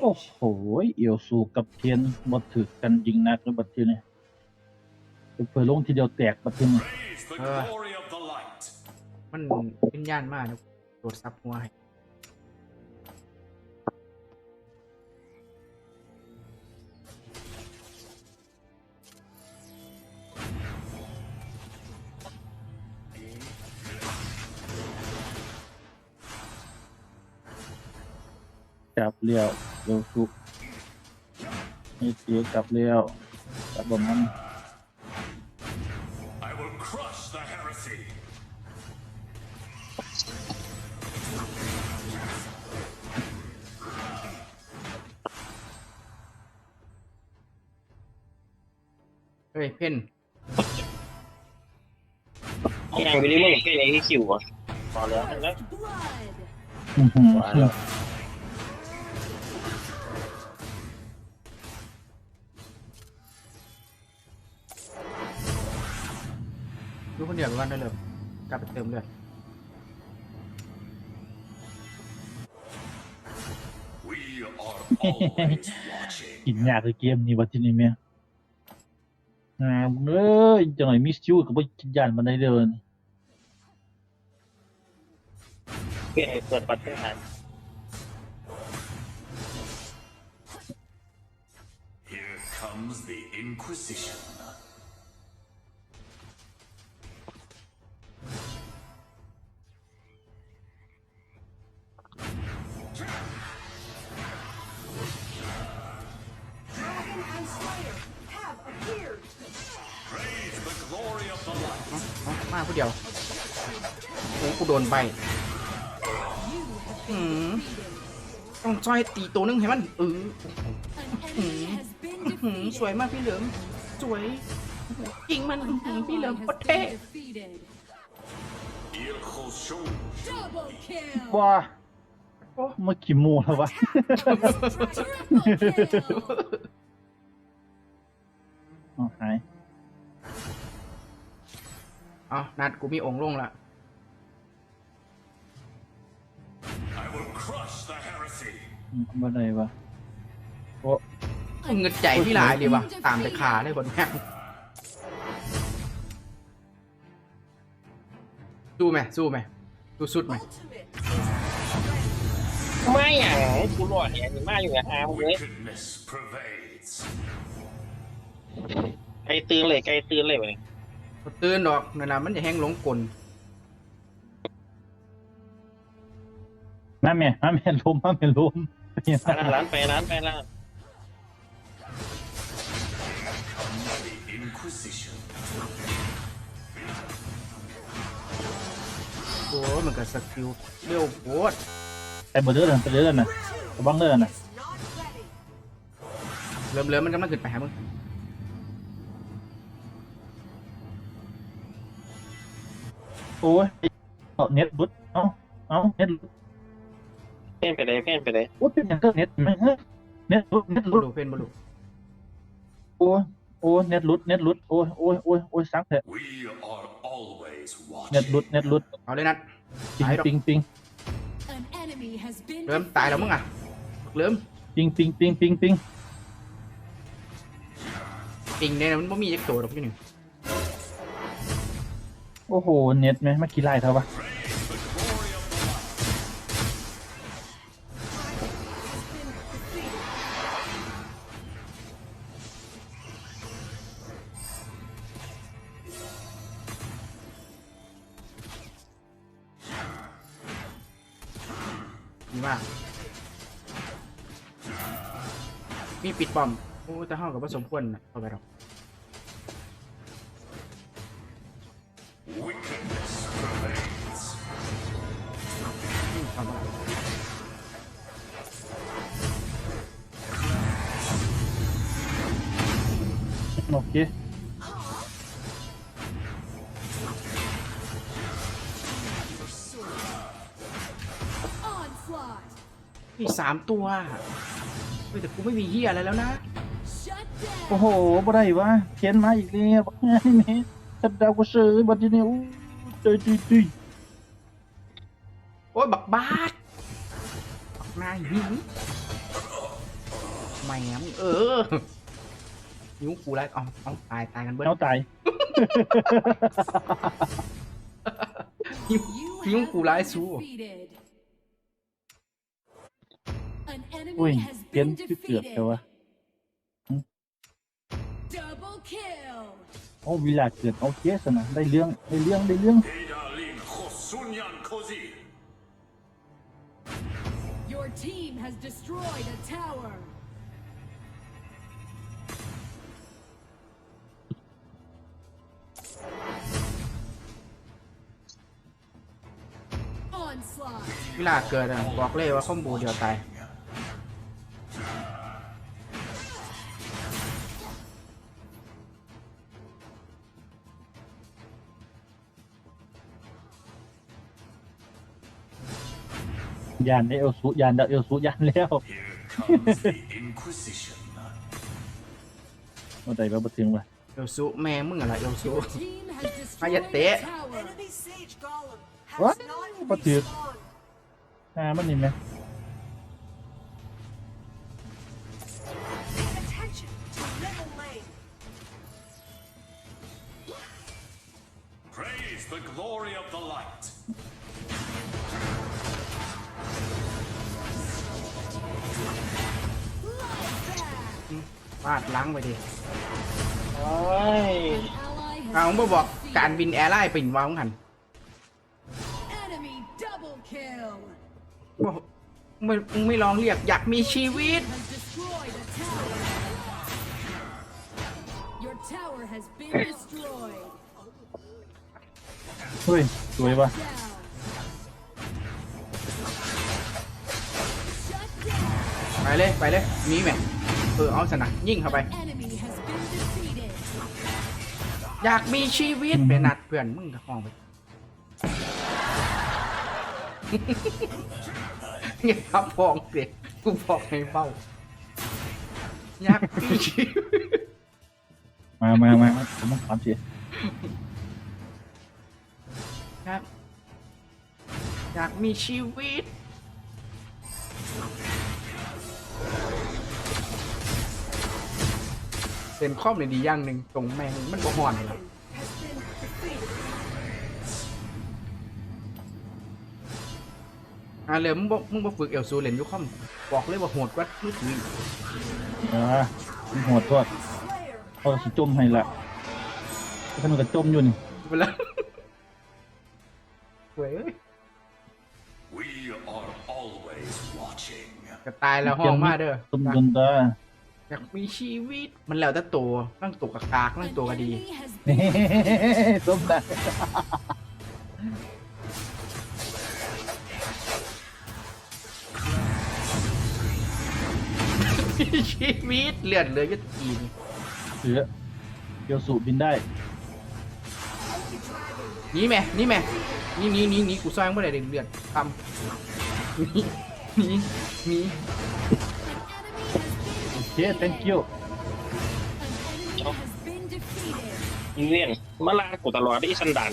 โอ้โห เอียวสูกับเทียนบดถือกันยิงนักแล้วบัดทีนี่เผื่อลงทีเดียวแตกบัดทีนี่ มันวิญญาณมากนะโดดซับหัวให้ จับเลี้ยวเอียวสูนี่เสียกลับเลี้ยวกลับบ่มัน I will crush the heresy. เฮ้ย เพ่นแข่งไปเรื่อยๆแข่งอย่างที่คิวอะพอแล้วแล้ว Blood. อื้อหือ ดูคนเดียวไปก่อนได้เลยกลับไปเติมเลือด We are always watching. กินยากคือเกมนี้บัดทีนี้แม่งามเอ้ยจังหน่อยมิสชิวก็บ่กินยานมันได้เดินเพื่อเปิดปัดเพื่อหา Here comes the Inquisition. ดียวโอ้กูโดนใบ You have อื been ม defeated. ต้องจอยตีตัวนึงให้มันเออ An enemy has been หืม defeated. สวยมากพี่เหลิมสวยจริงมันอื้อหือ An พี่เหลิม ally โคตร has เท่ been defeated. Il Khoshun. Double kill. ว้าเมื่อกี้มูแล้ววะ Triple kill. อ๋อหาย เอานัดกูมีองค์ลงละ I will crush the heresy. อืมบ่ได้วะโอ้เงินใจพี่หลายดีวะตามไปขาเลยบนแม่งสู้ไหมสู้ไหมสู้สุดไหมไม่อย่างกูรอดเนี่ยนี่มาอยู่กับอาร์มเลย Wickedness pervades. ไกลตื่นเลยไกลตื่นเลยวันนี้บ่ ตื่นดอกนั่นน่ะมันจะแห้งหลงกลมาแม่มาแม่ล้มมาแม่ล้มไปร้านไปร้านไปร้าน The Inquisition. โอ้ยมันก็สกิลเร็วโคตรแต่บ่เด้อนั่นไปเด้อน่ะระวังเด้อน่ะเริ่มเริ่มมันกำลังขึ้นไปหามึง โอ้ยเอาเน็ตบุดเอ้าเอ้าเน็ตหลุดเพ่นไปเลยเพ่นไปเลยโอ้ยเป็นหยังก็เน็ตแม่งเฮ้ยเน็ตหลุดเน็ตหบลุดลูเป็นบลูโอ้ยโอ้ยเน็ตหลุดเน็ตหลุดโอ้ยโอ้ยโอ้ยโอ้ยสังเถอะ We are always เน็ตหลุด watching. เน็ตหลุดเอาเลยนัด ปิงตายดอก ปิงปิง An enemy has been เริ่มตายแล้วมึงอะเริ่มปิงปิงปิงปิงปิงปิงเนี่ยมันไม่มีเอ็กโตหรอกพี่หนึ่ง โอ้โห เน็ตไหมมากี่ไล่เท่าวะดีมากมีปิดบอมโอ้แต่ห้องกับผสมควรนะเอาไปหรอก โอเค onslaught. มีสามตัวเฮ้ยแต่กูไม่มีเฮียอะไรแล้วนะ Shut โอ้ down. โหบ่ได้วะเขียนมาอีกแล้วบักง่ายแม่จับดาวก็เสือบัดนี้อู้เจยจุยจุยโอ้ยบักบาดบักนายหิวแหมมเออ นิ้วกูแล้วเอาเอาตายตายกันเบิ้ลเจ้าตายนิ้ว You Yung have kulay been su. defeated. An อุ้ย enemy has เพี้ยน been ที่เกือบ defeated. แต่ว่า Double kill. โอ้วิลาเกิดเอาเคสนะได้เรื่องได้เรื่องได้เรื่อง Idalin Chosunyan Kozi. Your team has destroyed a tower. วลาเกิดอะบอกเลยว่าคอมโบเดียวตายยานได้เอลซุยานได้เอลซุยานแล้ว Here comes the Inquisition. เอาใจว่าบ่ถึงว่ะเอลซุแม่มึงอะไรเอลซุ Your team has destroyed Mayate. a tower. Enemy Sage Golem has What? not What the- respawned. อ่ามันนี่ไหม Pay attention to middle lane. Praise the glory of the light. ฟาดล้างไปดิโอ้ย An ally เอา has บ่ been บอก defeated. การบินแอร์ไลน์เป็นวางหัน บ่มึงมึงไม่ลองเรียกอยากมีชีวิต Has destroyed a tower. Your tower has been destroyed. เฮ้ยสวยว่ะ Down. Shut down. ไปเลยไปเลยมีไหมเออเอาสนะยิ่งเข้าไป Enemy has been defeated. อยากมีชีวิตไปนัดเพื่อนมึงกับห้องไป เงี้ยครับฟองเด็กกูบอกให้เฝ้าอยากมีชีวิตมามามามาผมต้องถามเสียอยากอยากมีชีวิตเป็นข้อมเลยดีอย่างหนึ่งตรงแมงมันบ่หอนเลยล่ะ อ่าเลยมึงบ่มึงบ่ฝึกเอลซูเล่นอยุคอมบอกเลยว่าโหดกว่ามือถืออีกอ่ามันโหดทอด Slayer เขาสิจมให้ละถ้ามันก็จมอยู่นี่ไปแล้วเว้ย We are always watching. จะตายแล้วห้องมาเด้อจมจนตาอยากมีชีวิตมันแล้วแต่ตัวนั่งตัวกากากนั่ง An ตัวก็ดี enemy has เฮ้ been จมตา ชีวิตเลือดเหลืออยุตีนเสือเกียวสูบบินได้หนี่แม่หนี่แม่หนี่นี่นี่นี่กูซอยเมื่อไหร่เลือดทำหนี่นี่นี่โอเค thank you an enemy has been defeated. ยิงเลี่ยนมาลากูตลอดที่สันดาน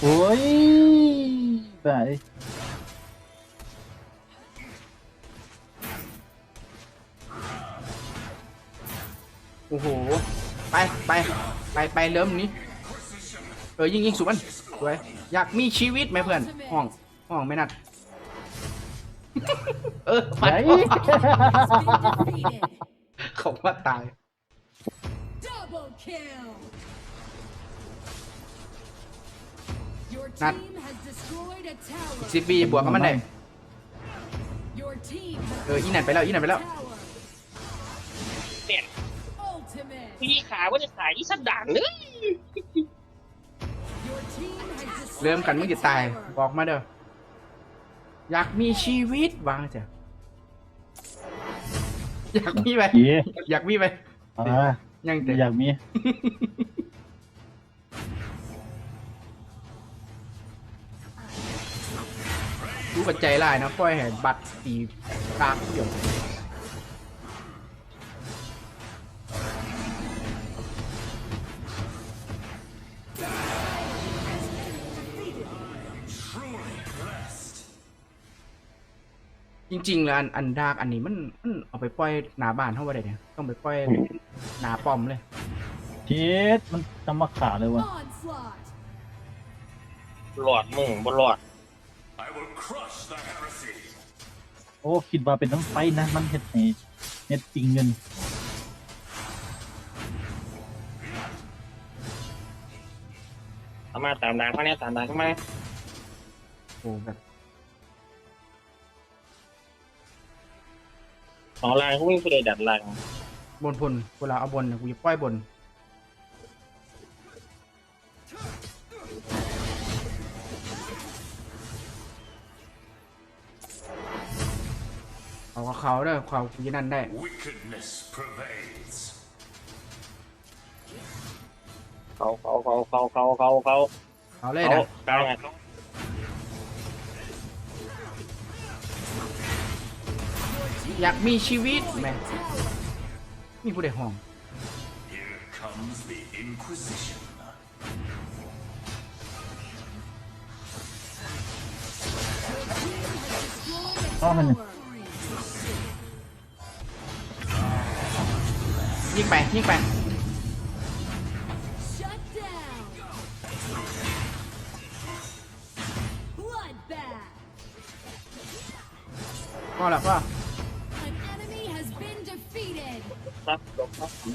โอ้ยได้ โอ้โห ไปไปไปไปเริ่มนี้ เออยิงยิงสุมันสวยอยากมีชีวิตไหมเพื่อน ห้องห้องไม่นัด เออไหนปัด Has been defeated. เขาว่าตาย Double kill. Your Nat. team has destroyed a tower. สิบปีบวกกับมันได้ Your team has เอออีนันไปแล้วอีนันไปแล้ว tower. พี่ขาว่าจะขายที่สันดานเลย Your team has destroyed เริ่มกันมึง a จะตาย tower. บอกมาเด้ออยากมีชีวิตวางเถอะอยากมีไหมเย่อยากมีไหมอ่ายังเตะอยากมีรู้ปัจจัยไรนะปล่อยให้บัตรตีกากเดียว จริงๆแล้วอันอันดากอันนี้มันมันเอาไปปล่อยหน้าบ้านเท่าไหร่เนี่ยต้องไปปล่อยหน้าป้อมเลย เจ็ดมันจะมาขาเลยวะ Onslaught. หลอดมึงบ่หลอด I will crush the heresy. โอ้คิดว่าเป็นน้ำไฟนะ มันเฮ็ดให้เฮ็ดจริงเงิน เอามาตามดางเขาเนี่ยตามดางเข้ามาโอ้แบบ ของลางเขาวิ่งไปเลยดัดลางบนพลเวลาเอาบนน่ะกูจะปล่อยบนเอากับเขาเด้อเขากูจะนั่นได้ Wickedness pervades. เขาเขาเขาเขาเขาเขาเขาเอาเลยเขานะกลางอะ อยากมีชีวิตแม่มีผู้ใดห้อง Here comes the Inquisition. อ้าวมันเนี่ยยิงไปยิงไป Shut down. Bloodbath. ก็แล้วก็ An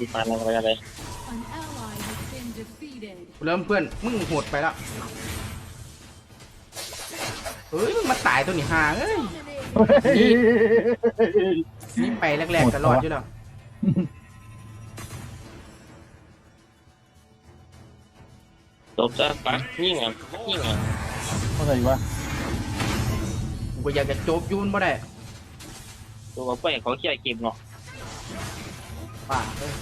บซับดีปานอะไรอะไร An ally has been defeated. เริ่มเพื่อน มึงโหดไปแล้วเฮ้ยมึงมาตายตัวนี้ห่าเอ้ย Dominating. นี่ไปแรกๆตลอดอยู่แล้วจบซะปะยิ่งอะยิ่งอะเท่าไหร่วะกูก็อยากจะจบยูนบ่ได้ตัวไปเขาเขี่ยเก็บเนาะ ป่าเอ้ย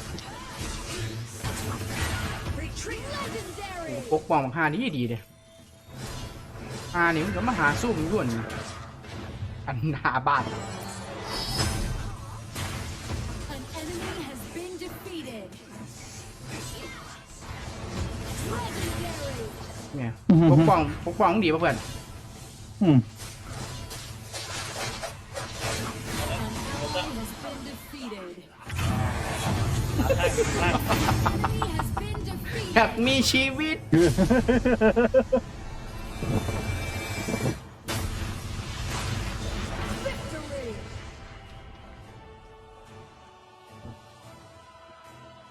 Legendary. กูปกป้องห่าดีดีเด้ห่านี่มันก็มาหาสู้มึงด้วนนี่อันหนาบาด An enemy has been defeated. Legendary. เนี่ยปกป้องปกป้องมึงดีป่ะเพื่อนอืม อยากมีชีวิต